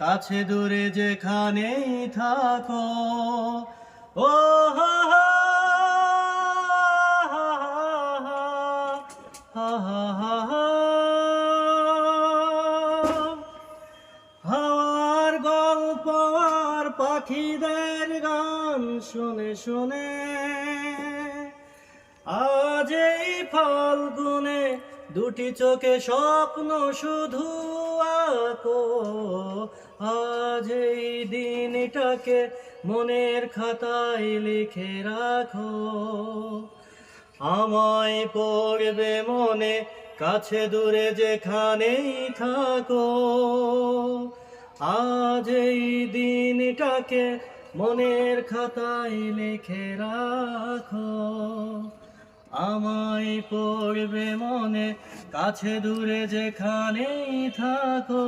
কাছে দূরে যেখানেই থাকো ও হা হা। হাওয়ার গল্প আর পাখিদের গান শুনে শুনে আজ এই ফাল্গুনে দুটি চোখে স্বপ্ন শুধু আঁকো। আজ এই দিনটাকে মনের খাতায় লিখে রাখো। আমায় পড়বে মনে, কাছে দূরে যেখানেই থাকো। আজ এই দিনটাকে মনের খাতায় লিখে রাখো। আমায় পড়বে মনে কাছে দূরে যেখানেই থাকো।